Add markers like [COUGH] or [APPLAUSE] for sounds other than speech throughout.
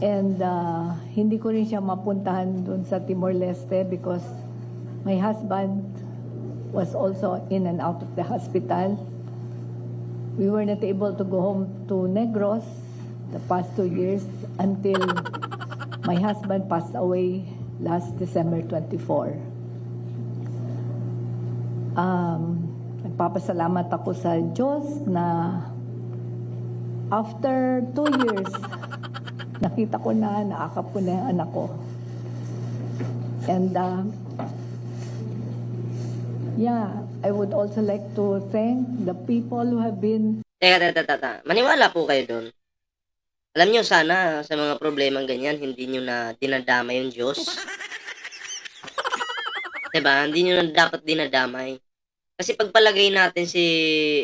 And uh, hindi ko rin siya mapuntahan doon sa Timor-Leste because my husband was also in and out of the hospital. We were not able to go home to Negros the past two years until my husband passed away last December 24. Um, nagpapasalamat ako sa Diyos na after two years, nakita ko na, naakap ko na yung anak ko. And uh, yeah, I would also like to thank the people who have been Teka, teka, teka. Maniwala po kayo doon. Alam nyo, sana sa mga problemang ganyan, hindi nyo na dinadama yung Diyos. [LAUGHS] diba? Hindi nyo na dapat dinadamay. Kasi pagpalagay natin si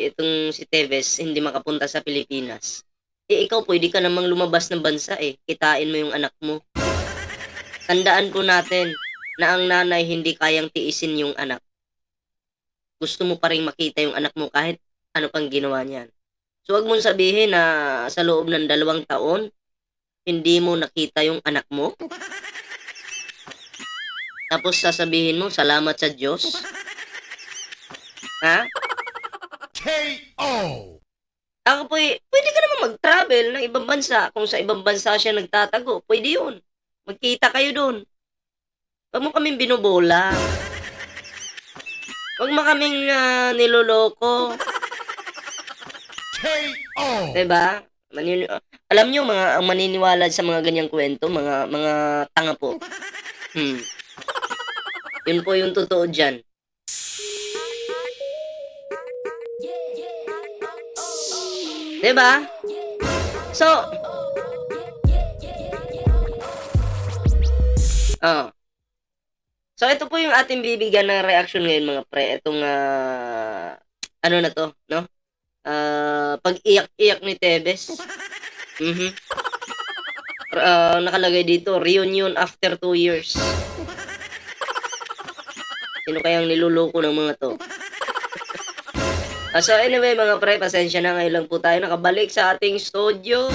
itong si Teves hindi makapunta sa Pilipinas, eh ikaw pwede ka namang lumabas ng bansa eh. Kitain mo yung anak mo. Tandaan po natin na ang nanay hindi kayang tiisin yung anak. Gusto mo pa rin makita yung anak mo kahit ano pang ginawa niyan. So, wag mong sabihin na sa loob ng dalawang taon, hindi mo nakita yung anak mo. Tapos sasabihin mo, salamat sa Diyos. Ha? KO. Ako po, eh, pwede ka mag-travel ng ibang bansa. Kung sa ibang bansa siya nagtatago, pwede yun. Magkita kayo doon. Huwag mo kaming binubola. Huwag mo kaming ah, niloloko. KO. Diba? Manini- alam nyo, mga ang maniniwala sa mga ganyang kwento, mga mga tanga po. Hmm. Yun po yung totoo dyan. Diba? So, oh. So, ito po yung ating bibigyan ng reaction ngayon mga pre. Itong, ah, ano na to, no? Ah, pag-iyak-iyak ni Tebes. Mhm. Ah, nakalagay dito, reunion after two years. Sino kayang niluloko ng mga to? Ah, so anyway mga pre, pasensya na ngayon lang po tayo nakabalik sa ating studio.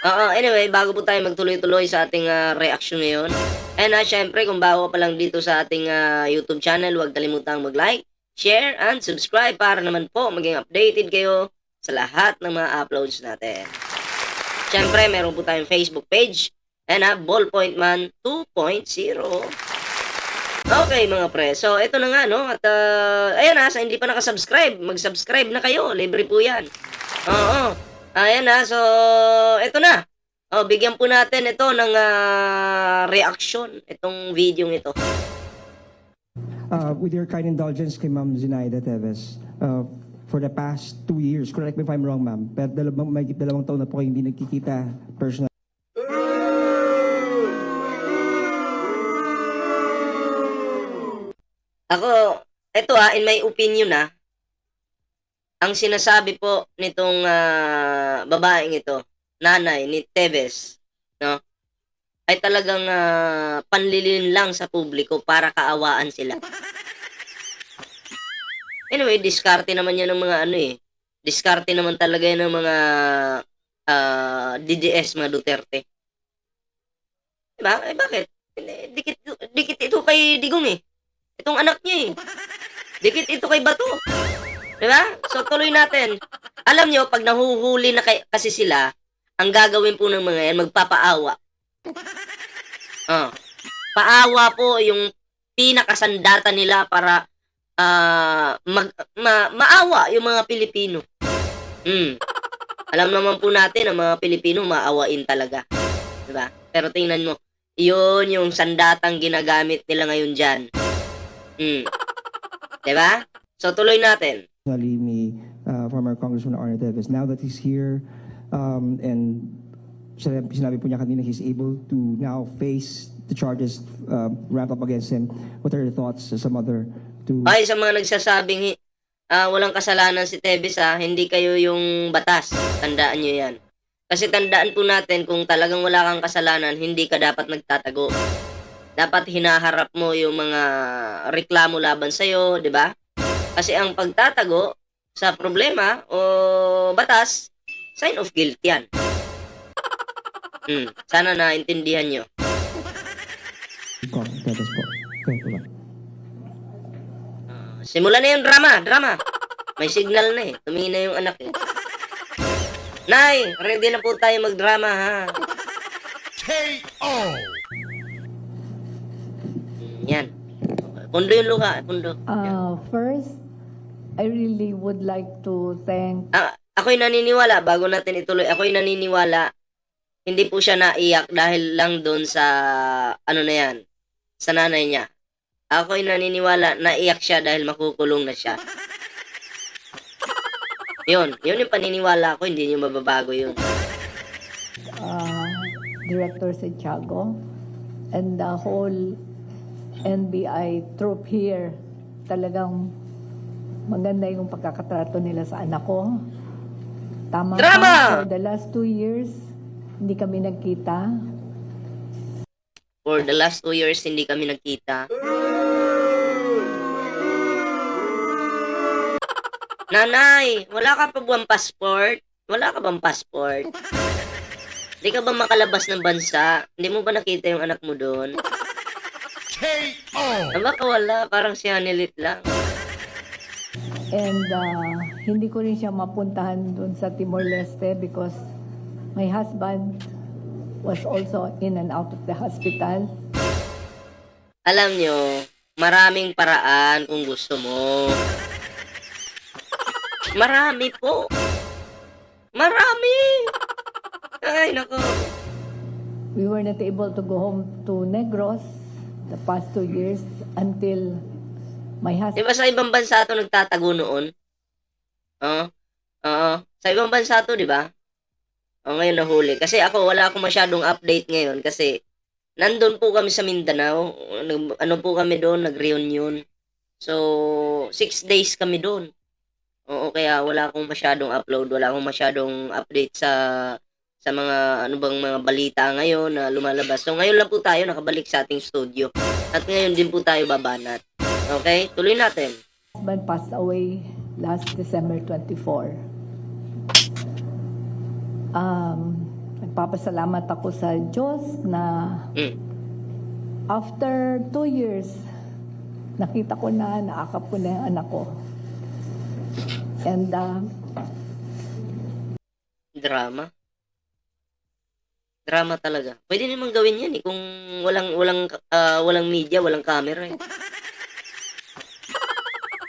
Oo, anyway, bago po tayo magtuloy-tuloy sa ating ah, reaction ngayon. And ah, syempre, kung bago pa lang dito sa ating ah, YouTube channel, huwag kalimutang mag-like, share, and subscribe para naman po maging updated kayo sa lahat ng mga uploads natin. Syempre, meron po tayong Facebook page and ah, Ballpoint Man 2.0. Okay mga pre, so ito na nga no, at ah, ayan na, sa hindi pa nakasubscribe, mag-subscribe na kayo, libre po yan. Oo, ayan na, so ito na. Oh, bigyan po natin ito ng ah, reaction, itong video ito. Uh, with your kind indulgence kay Ma'am Zinaida Teves, uh, for the past two years, correct me if I'm wrong, ma'am, pero dalawang, may dalawang taon na po kayo hindi nagkikita personal. Ako, ito ah, in my opinion ah, ang sinasabi po nitong ah, babaeng ito, nanay ni Tevez, no? Ay talagang ah, panlilin lang sa publiko para kaawaan sila. Anyway, diskarte naman yan ng mga ano eh. Diskarte naman talaga yan ng mga ah, DDS, mga Duterte. Diba? Eh bakit? Dikit, dikit ito kay Digong eh. Itong anak niya eh. Dikit ito kay Bato. Di ba? So tuloy natin. Alam nyo, pag nahuhuli na kay, kasi sila, ang gagawin po ng mga yan, magpapaawa. Oh. Paawa po yung pinakasandata nila para ah, mag, ma, maawa yung mga Pilipino. Hmm. Alam naman po natin ang mga Pilipino maawain talaga. Di ba? Pero tingnan mo, yun yung sandatang ginagamit nila ngayon dyan. Hmm. Diba? So, tuloy natin. ni uh, former Congressman Arne Teves. Now that he's here um, and sinabi, po niya kanina he's able to now face the charges uh, ramped up against him. What are your thoughts as a mother to Ay, sa mga nagsasabing ah, walang kasalanan si Tevez ha, hindi kayo yung batas. Tandaan nyo yan. Kasi tandaan po natin kung talagang wala kang kasalanan, hindi ka dapat nagtatago. Dapat hinaharap mo yung mga reklamo laban sa'yo, di ba? Kasi ang pagtatago sa problema o batas, sign of guilt yan. Hmm, sana naintindihan nyo. Ba? Simulan na yung drama, drama. May signal na eh. Tumingin na yung anak eh. Nay, ready na po tayo magdrama ha. Pundo yung luha, pundo. Uh, first, I really would like to thank Ah, ako'y naniniwala, bago natin ituloy, ako'y naniniwala, hindi po siya naiyak dahil lang doon sa, ano na yan, sa nanay niya. Ako'y naniniwala, naiyak siya dahil makukulong na siya. Yun, yun yung paniniwala ko, hindi niyo mababago yun. uh, Director Santiago and the whole NBI troop here. Talagang maganda yung pagkakatrato nila sa anak ko. Tama Drama! for the last two years, hindi kami nagkita. For the last two years, hindi kami nagkita. Nanay, wala ka pa bang passport? Wala ka bang passport? Hindi ka ba makalabas ng bansa? Hindi mo ba nakita yung anak mo doon? KO. Ah, baka wala, parang si Hanelit lang. And uh, hindi ko rin siya mapuntahan dun sa Timor-Leste because my husband was also in and out of the hospital. Alam nyo, maraming paraan kung gusto mo. Marami po. Marami. Ay, nako. We were not able to go home to Negros the past two years until my Di husband ba sa ibang bansa to nagtatago noon? Oo. Oo. Sa ibang bansa to, di ba? O ngayon nahuli. Kasi ako, wala akong masyadong update ngayon kasi nandun po kami sa Mindanao. Ano po kami doon, nag-reunion. So, six days kami doon. Oo, kaya wala akong masyadong upload, wala akong masyadong update sa sa mga ano bang mga balita ngayon na lumalabas. So ngayon lang po tayo nakabalik sa ating studio. At ngayon din po tayo babanat. Okay? Tuloy natin. passed away last December 24. Um, nagpapasalamat ako sa Diyos na Mm. after two years, nakita ko na, naakap ko na yung anak ko. And uh, Drama. Drama talaga. Pwede naman gawin yan eh kung walang walang ah, walang media, walang camera eh. [LAUGHS]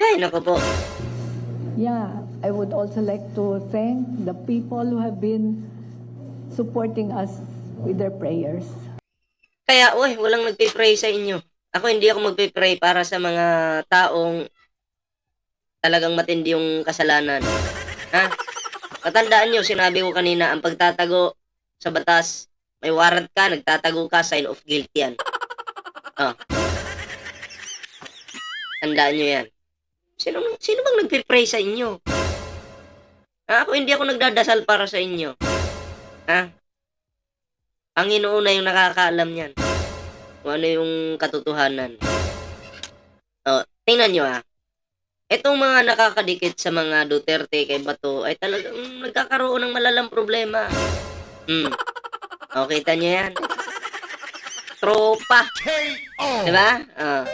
Ay, nako po. yeah, I would also like to thank the people who have been supporting us with their prayers. Kaya, uy, walang nagpe-pray sa inyo. Ako hindi ako magpe-pray para sa mga taong talagang matindi yung kasalanan. Ha? Katandaan nyo, sinabi ko kanina, ang pagtatago sa batas, may warrant ka, nagtatago ka, sign of guilt yan. [LAUGHS] Oh. Tandaan nyo yan. Sino, sino bang nagpe-pray sa inyo? Ha? Ako hindi ako nagdadasal para sa inyo. Ha? Ang inuuna yung nakakaalam niyan. Kung ano yung katotohanan. Oh, tingnan nyo ah. Itong mga nakakadikit sa mga Duterte kay Bato ay talagang nagkakaroon ng malalang problema. Hmm. O, kita nyo yan. Tropa. Diba? Ah.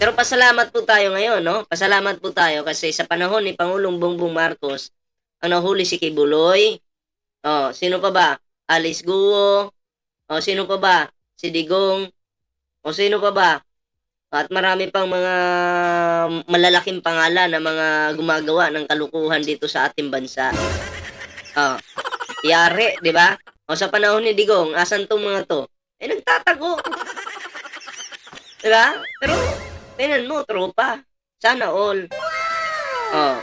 Pero pasalamat po tayo ngayon, no? Pasalamat po tayo kasi sa panahon ni Pangulong Bongbong Marcos, ang nahuli si Kibuloy. Oh, sino pa ba? Alice Guo. Oh, sino pa ba? Si Digong. O sino pa ba? At marami pang mga malalaking pangalan na mga gumagawa ng kalukuhan dito sa ating bansa. Oh, yari, di ba? O sa panahon ni Digong, asan tong mga to? Eh, nagtatago. Diba? Pero, tingnan mo, tropa. Sana all. Oh.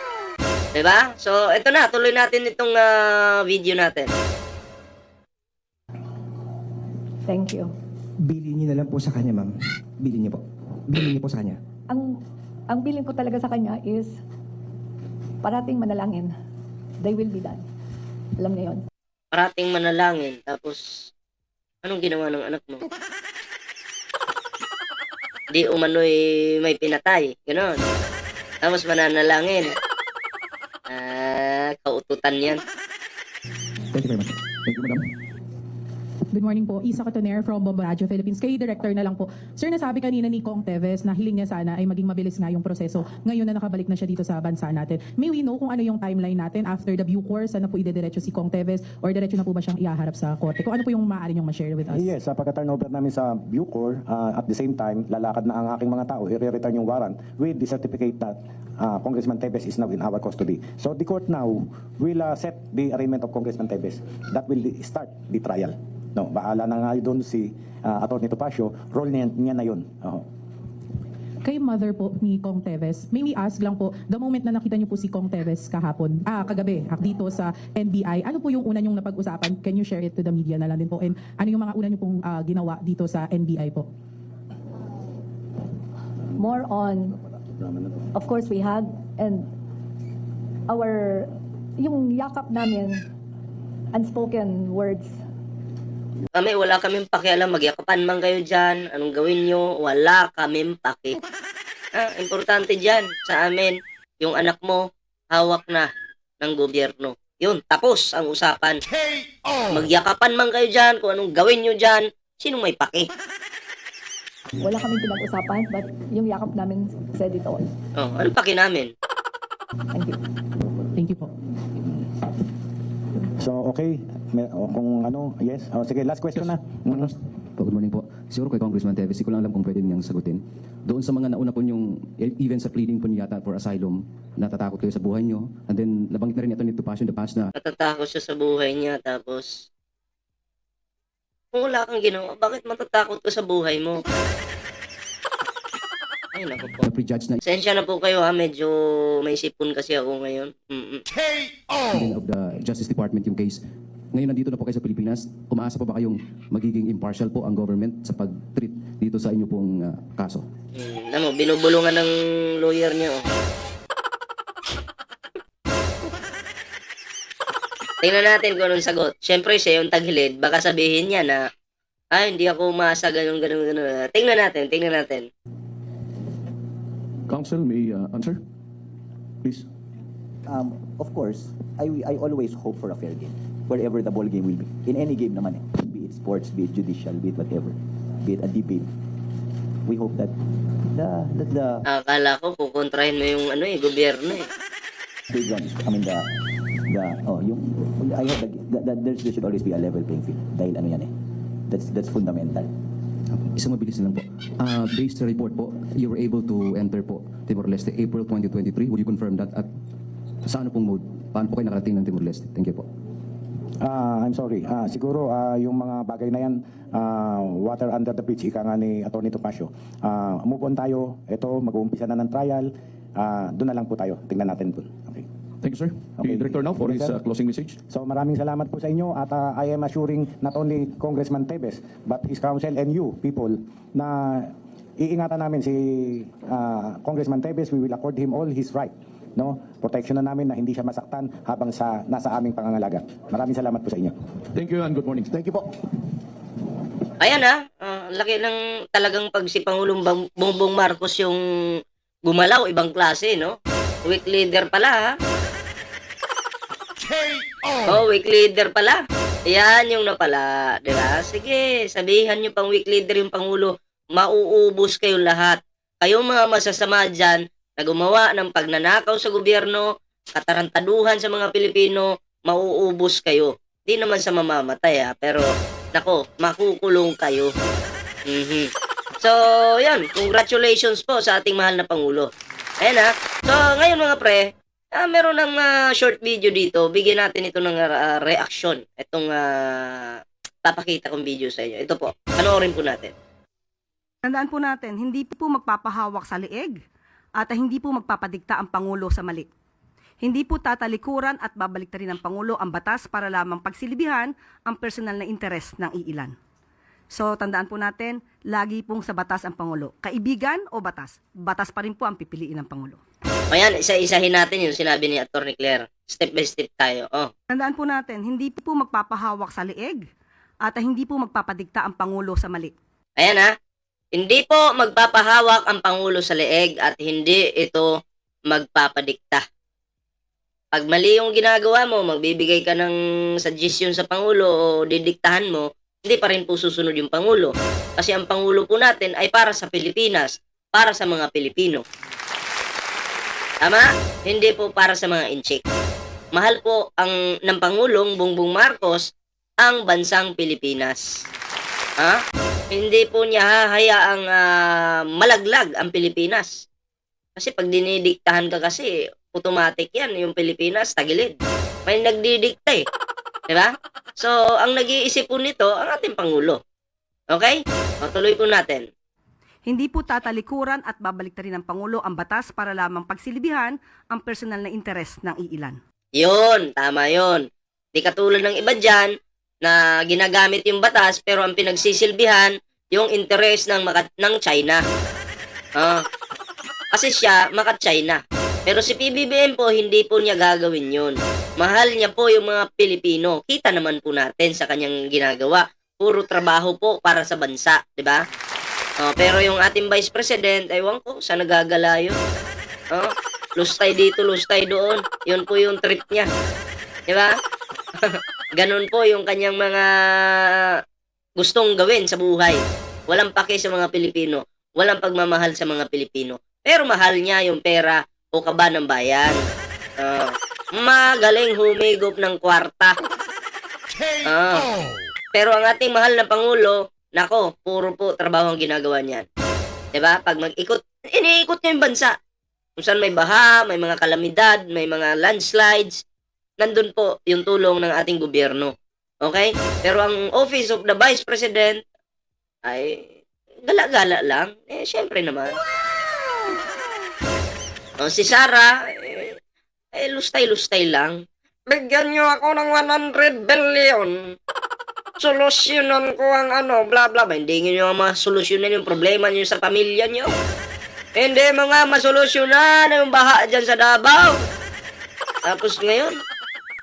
Diba? So, ito na. Tuloy natin itong ah, video natin. Thank you. Bilhin niyo na lang po sa kanya, ma'am. Bilhin niyo po. Bilhin niyo po sa kanya. Ang ang bilin ko talaga sa kanya is parating manalangin. They will be done. Alam niya yun. Parating manalangin. Tapos, anong ginawa ng anak mo? Di umano'y may pinatay. Ganon. Tapos mananalangin. Ah, kaututan yan. Thank you very much. Thank you, madam. Good morning po. Isa Cotoner from Bombo Radio Philippines. Kay Director na lang po. Sir, nasabi kanina ni Kong Teves na hiling niya sana ay maging mabilis nga yung proseso. Ngayon na nakabalik na siya dito sa bansa natin. May we know kung ano yung timeline natin after the Bucor? Sana po idediretso si Kong Teves or diretso na po ba siyang ihaharap sa korte? Kung ano po yung maaari niyong ma-share with us? Yes, sa pagka-turnover namin sa Bucor, uh, at the same time, lalakad na ang aking mga tao, i-return yung warrant with the certificate that uh, Congressman Tevez is now in our custody. So the court now will uh, set the arraignment of Congressman Tevez. That will start the trial. No, bahala na nga doon si uh, Atty. Topacio, role niya, niya na yun. Oo. Kay mother po ni Kong Teves, may we ask lang po, the moment na nakita niyo po si Kong Teves kahapon, ah, kagabi, ah, dito sa NBI, ano po yung una niyong napag-usapan? Can you share it to the media na lang din po? And ano yung mga una niyo pong ah, ginawa dito sa NBI po? More on, of course, we had, and our, yung yakap namin, unspoken words, Kami, wala kaming pakialam. Magyakapan man kayo dyan. Anong gawin nyo? Wala kaming paki. Ah, importante dyan sa amin, yung anak mo, hawak na ng gobyerno. Yun, tapos ang usapan. Magyakapan man kayo dyan, kung anong gawin nyo dyan, sinong may paki? wala kaming pinag-usapan, but yung yakap namin said it all. Oh, anong paki namin? Thank you. Thank you po. So, okay. May, o, kung ano, yes. O, sige, last question na. Po, good morning po. Siguro kay Congressman Teves, hindi ko lang alam kung pwede niyang sagutin. Doon sa mga nauna po yung, even sa pleading po niya yata for asylum, natatakot kayo sa buhay niyo. And then, nabanggit na rin ito ni Topacio in the past na Natatakot siya sa buhay niya, tapos... Kung wala kang ginawa, bakit matatakot ka sa buhay mo? [LAUGHS] Ay, naku po. na prejudge na Sensya na po kayo ha, medyo may sipon kasi ako ngayon. Mm-mm. KO. din of the Justice Department yung case. Ngayon nandito na po kayo sa Pilipinas. Umaasa pa ba kayong magiging impartial po ang government sa pag-treat dito sa inyo pong ah, kaso? Hmm, mo, binubulungan ng lawyer niya. Oh. Tingnan natin kung anong sagot. Siyempre, siya yung taghilid. Baka sabihin niya na, ah, hindi ako umasa, ganun, ganun, ganun. Tingnan natin, tingnan natin. Council may uh, answer, please. um, of course, I, I always hope for a fair game. Wherever the ball game will be. In any game naman eh. Be it sports, be it judicial, be it whatever. Be it a debate. We hope that the, that the Akala ko, kukontrahin mo yung ano eh, gobyerno eh. playground is, I mean the, the, oh, yung, I have the, the, the, there, there should always be a level playing field. Dahil ano yan eh. That's, that's fundamental. Isang mabilis na lang po. Ah, based sa report po, you were able to enter po Timor-Leste April 2023. Would you confirm that? At sa ano pong mode? Paano po kayo nakarating ng Timor-Leste? Thank you po. Ah, I'm sorry. Ah, siguro ah, yung mga bagay na yan, ah, water under the bridge, ika nga ni Atty. Topacio. Ah, move on tayo. Ito, mag-uumpisa na ng trial. Ah, doon na lang po tayo. Tingnan natin po. Okay. Thank you, sir. Okay. The Director now for Yes, his uh, closing message. So maraming salamat po sa inyo at ah, I am assuring not only Congressman Tebes but his counsel and you people na iingatan namin si ah, Congressman Tebes. We will accord him all his right. No? Protection na namin na hindi siya masaktan habang sa nasa aming pangangalaga. Maraming salamat po sa inyo. Thank you and good morning. Thank you po. Ayan ah, ah, laki ng talagang pag si Pangulong Bongbong Marcos yung gumalaw, ibang klase, no? Weak leader pala ha. KO. Oh, weak leader pala. Yan yung napala, di ba? Sige, sabihan nyo pang weak leader yung Pangulo. Mauubos kayong lahat. Kayong mga masasama dyan na gumawa ng pagnanakaw sa gobyerno, katarantaduhan sa mga Pilipino, mauubos kayo. Di naman sa mamamatay ha, pero nako, makukulong kayo. Mhm. So, yan. Congratulations po sa ating mahal na Pangulo. Ayan ha. So, ngayon mga pre, ah, meron ng ah, short video dito. Bigyan natin ito ng ah, reaction. Itong ah, papakita kong video sa inyo. Ito po. Panoorin po natin. Tandaan po natin, hindi po magpapahawak sa leeg at hindi po magpapadikta ang Pangulo sa mali. Hindi po tatalikuran at babalik rin ng Pangulo ang batas para lamang pagsilibihan ang personal na interes ng iilan. So, tandaan po natin, lagi pong sa batas ang Pangulo. Kaibigan o batas? Batas pa rin po ang pipiliin ng Pangulo. Ayan, isa-isahin natin yung sinabi ni Atty. Claire. Step by step tayo. Oh. Tandaan po natin, hindi po magpapahawak sa leeg at hindi po magpapadikta ang Pangulo sa mali. Ayan ha. Hindi po magpapahawak ang Pangulo sa leeg at hindi ito magpapadikta. Pag mali yung ginagawa mo, magbibigay ka ng suggestion sa Pangulo o didiktahan mo, hindi pa rin po susunod yung Pangulo. Kasi ang Pangulo po natin ay para sa Pilipinas, para sa mga Pilipino. Tama? Hindi po para sa mga inchik. Mahal po ang ng Pangulong Bongbong Marcos ang bansang Pilipinas. Ha? Hindi po niya hahayaang ah, malaglag ang Pilipinas. Kasi pag dinidiktahan ka kasi, automatic yan, yung Pilipinas, tagilid. May nagdidikta eh. Di ba? So, ang nag-iisip po nito, ang ating Pangulo. Okay? O, tuloy po natin. Hindi po tatalikuran at babaliktarin ng Pangulo ang batas para lamang pagsilibihan ang personal na interes ng iilan. Yun, tama yun. Di katulad ng iba dyan, na ginagamit yung batas, pero ang pinagsisilbihan, yung interes ng, maka- ng China. Ah. kasi siya, maka-China. Pero si PBBM po, hindi po niya gagawin yun. Mahal niya po yung mga Pilipino. Kita naman po natin sa kanyang ginagawa. Puro trabaho po para sa bansa, di ba? Oh, pero yung ating Vice President, ewan ko, saan nagagala yun? Oh, lustay dito, lustay doon. Yun po yung trip niya. Di ba? [LAUGHS] Ganon po yung kanyang mga gustong gawin sa buhay. Walang pake sa mga Pilipino. Walang pagmamahal sa mga Pilipino. Pero mahal niya yung pera o kaba ng bayan. Oh, magaling humigop ng kwarta. KO. Pero ang ating mahal na Pangulo, nako, puro po trabaho ang ginagawa niyan. ba? Pag mag-ikot, iniikot niya yung bansa. Kung saan may baha, may mga kalamidad, may mga landslides, nandun po yung tulong ng ating gobyerno. Okay? Pero ang Office of the Vice President ay gala-gala lang. Eh, syempre naman. O, si Sara, eh, eh, lustay-lustay lang. Bigyan niyo ako ng 100 billion solusyonan ko ang ano, bla bla bla. Hindi nyo nga masolusyonan yung problema nyo sa pamilya nyo. Hindi mo nga masolusyonan yung baha dyan sa Davao. Tapos ngayon,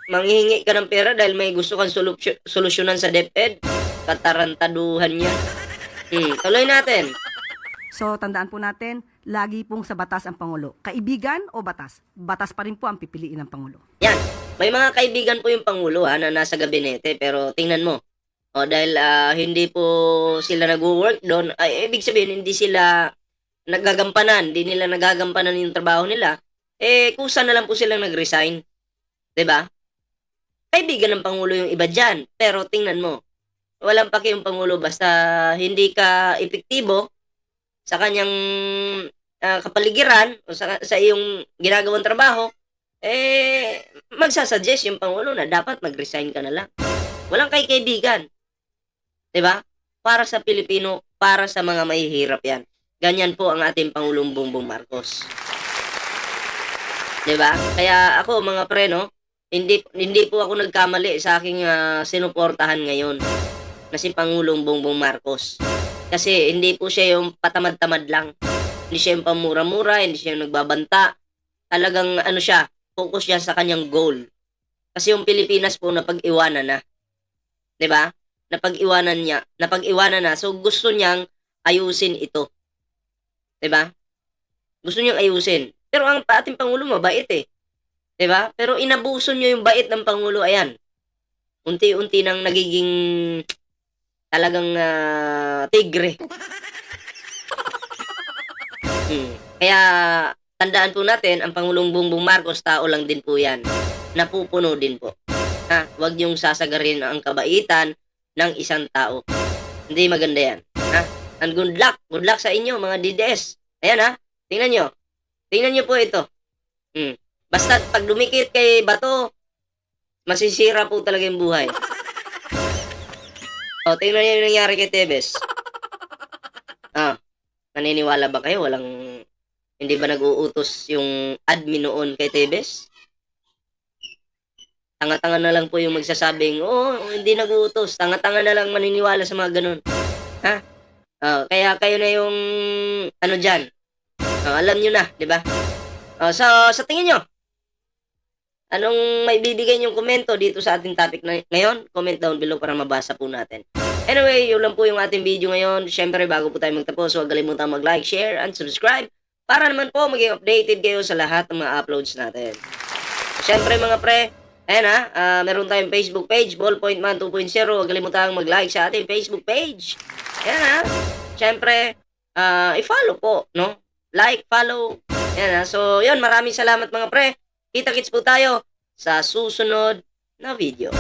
manghihingi ka ng pera dahil may gusto kang solusyo- solusyonan sa DepEd. Katarantaduhan niya. Hmm, tuloy natin. So, tandaan po natin, lagi pong sa batas ang Pangulo. Kaibigan o batas? Batas pa rin po ang pipiliin ng Pangulo. Yan. May mga kaibigan po yung Pangulo ha, na nasa gabinete. Pero tingnan mo. O, dahil ah, hindi po sila nag-work doon, ay ibig sabihin hindi sila nagagampanan, hindi nila nagagampanan yung trabaho nila, eh kusa na lang po silang nag-resign. ba? Kaibigan ng Pangulo yung iba dyan. Pero tingnan mo, walang paki yung Pangulo basta hindi ka epektibo sa kanyang ah, kapaligiran o sa, sa iyong ginagawang trabaho, eh, magsasuggest yung Pangulo na dapat mag-resign ka na lang. Walang kay kaibigan. ba? Para sa Pilipino, para sa mga mahihirap yan. Ganyan po ang ating Pangulong Bongbong Marcos. ba? Kaya ako mga pre, no, hindi hindi po ako nagkamali sa aking ah, sinuportahan ngayon na si Pangulong Bongbong Marcos. Kasi hindi po siya yung patamad-tamad lang. Hindi siya yung pamura-mura, hindi siya yung nagbabanta. Talagang ano siya, focus siya sa kanyang goal. Kasi yung Pilipinas po napag-iwanan na. 'Di ba? Napag-iwanan niya, napag-iwanan na. So gusto niyang ayusin ito. 'Di ba? Gusto niyang ayusin. Pero ang ating pangulo mabait eh. 'Di ba? Pero inabuso niyo yung bait ng pangulo, ayan. Unti-unti nang nagiging talagang ah, tigre. [LAUGHS] Hmm. Kaya tandaan po natin, ang Pangulong Bongbong Marcos, tao lang din po yan. Napupuno din po. Ha? Huwag niyong sasagarin ang kabaitan ng isang tao. Hindi maganda yan. Ha? And good luck. Good luck sa inyo, mga DDS. Ayan ha. Tingnan nyo. Tingnan nyo po ito. Hmm. Basta pag dumikit kay Bato, masisira po talaga yung buhay. [LAUGHS] O, tingnan nyo yung nangyari kay Tevez. Ah, naniniwala ba kayo? Walang, hindi ba nag-uutos yung admin noon kay Tevez? Tanga-tanga na lang po yung magsasabing, oh, hindi nag-uutos. Tanga-tanga na lang maniniwala sa mga ganun. Ha? Ah, kaya kayo na yung, ano dyan. Ah, alam nyo na, di ba? Ah, so, sa tingin nyo, anong may bibigay yung komento dito sa ating topic na ngayon? Comment down below para mabasa po natin. Anyway, yun lang po yung ating video ngayon. Siyempre, bago po tayo magtapos, huwag kalimutan mag-like, share, and subscribe para naman po maging updated kayo sa lahat ng mga uploads natin. Siyempre mga pre, ayan ha, ah, meron tayong Facebook page, Ballpoint Man 2.0. Huwag kalimutang mag-like sa ating Facebook page. Ayan ha. Siyempre, ah, i-follow po, no? Like, follow. Ayan ha. So, yun, maraming salamat mga pre. Kita-kits po tayo sa susunod na video.